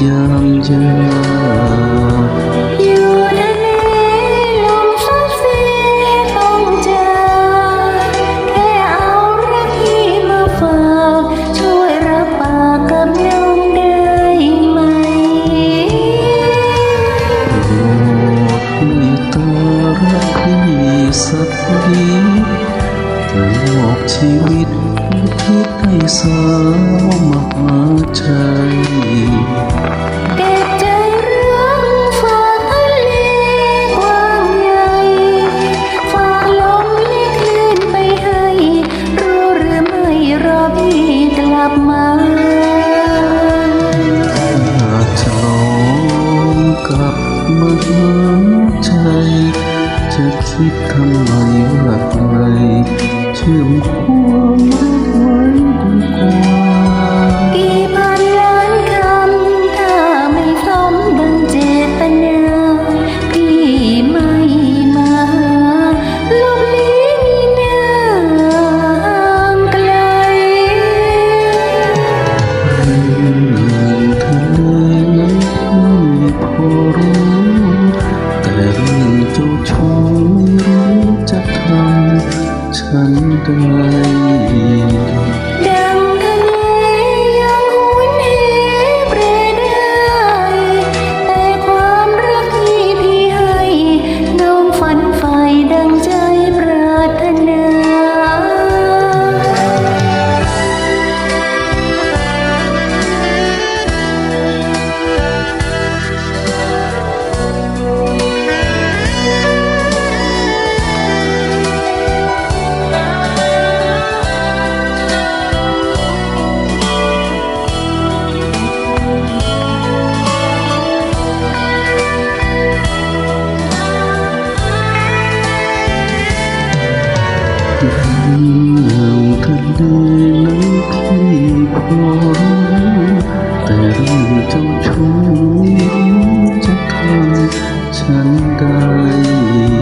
จำเจอยู่ดนนี้ลมสัดเสีต้องเจอแค่เอารักที่มาฝากช่วยรับปากกับน้องได้ไหมโปรดเมตตารักที่สักดีตลอดชีวิต ที่ให้สาวมหาชัยเก็บใจรักฝากทะเลกว้างใหญ่ ฝากลมละคลื่นไปให้ รู้หรือไม่รอพี่กลับมาอาจจะลองกลับมาหาใจจะคิดทำไมว่าไกลเชื่อมค เรื่องเจ้าชอไม่รู้จะทำฉันได้ดั เรื่องทะเลนั้นพี่พอรู้แต่เรื่องเจ้าชู้จะทำฉันได้